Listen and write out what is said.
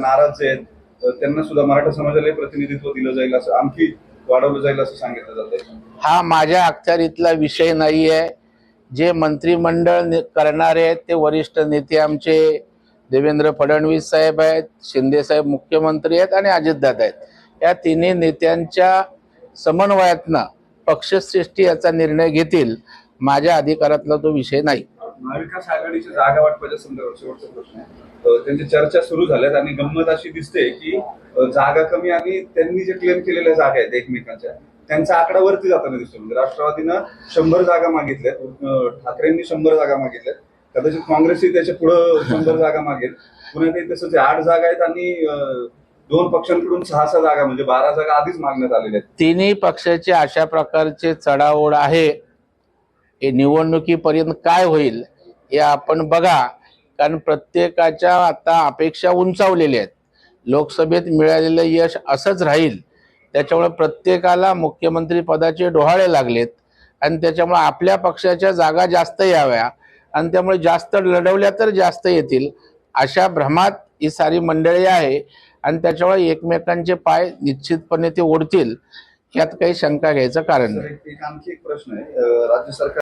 नाराज आहेत त्यांना सुद्धा मराठा समाजाला प्रतिनिधित्व दिलं जाईल असं आणखी वाढवलं जाईल असं सांगितलं जातंय. हा माझ्या अखत्यारीतला विषय नाही आहे जे मंत्रिमंडळ करणारे आहेत ते वरिष्ठ नेते आमचे देवेंद्र फडणवीस साहेब आहेत शिंदेसाहेब मुख्यमंत्री आहेत आणि अजितदादा आहेत. या तिन्ही नेत्यांच्या समन्वयातनं पक्षश्रेष्ठी याचा निर्णय घेतील माझ्या अधिकारातला तो विषय नाही. महाविकास आघाडीच्या जागा वाटपाच्या संदर्भात शेवटचा प्रश्न आहे. त्यांची चर्चा सुरू झाल्यात आणि गंमत अशी दिसते की जागा कमी आणि त्यांनी जे क्लेम केलेल्या जागा आहेत एकमेकांच्या त्यांचा आकडा वरती जाताना दिसतो. म्हणजे राष्ट्रवादीनं शंभर जागा मागितल्यात ठाकरेंनी शंभर जागा मागितल्यात. कदाचित काँग्रेसही त्याच्या पुढं शंभर जागा मागेल. पुण्यातही तसंच आहे. आठ जागा आहेत आणि दोन पक्षांकडून सहा सहा जागा म्हणजे बारा जागा आधीच मागण्यात आलेल्या आहेत. तिन्ही पक्षाचे अशा प्रकारचे चढाओढ आहे. हे निवडणुकीपर्यंत काय होईल? हे आपण बघा कारण प्रत्येकाच्या आता अपेक्षा उंचावलेल्या आहेत. लोकसभेत मिळालेलं यश असंच राहील. त्याच्यामुळे प्रत्येकाला मुख्यमंत्री पदाचे डोहाळे लागलेत. आणि त्याच्यामुळे आपल्या पक्षाच्या जागा जास्त याव्या. आणि त्यामुळे जास्त लढवल्या तर जास्त येतील. अशा भ्रमात ही सारी मंडळी आहे. आणि त्याच्यामुळे एकमेकांचे पाय निश्चितपणे ते ओढतील. यात काही शंका घ्यायचं कारण नाही. एक आणखी एक प्रश्न आहे. राज्य सरकार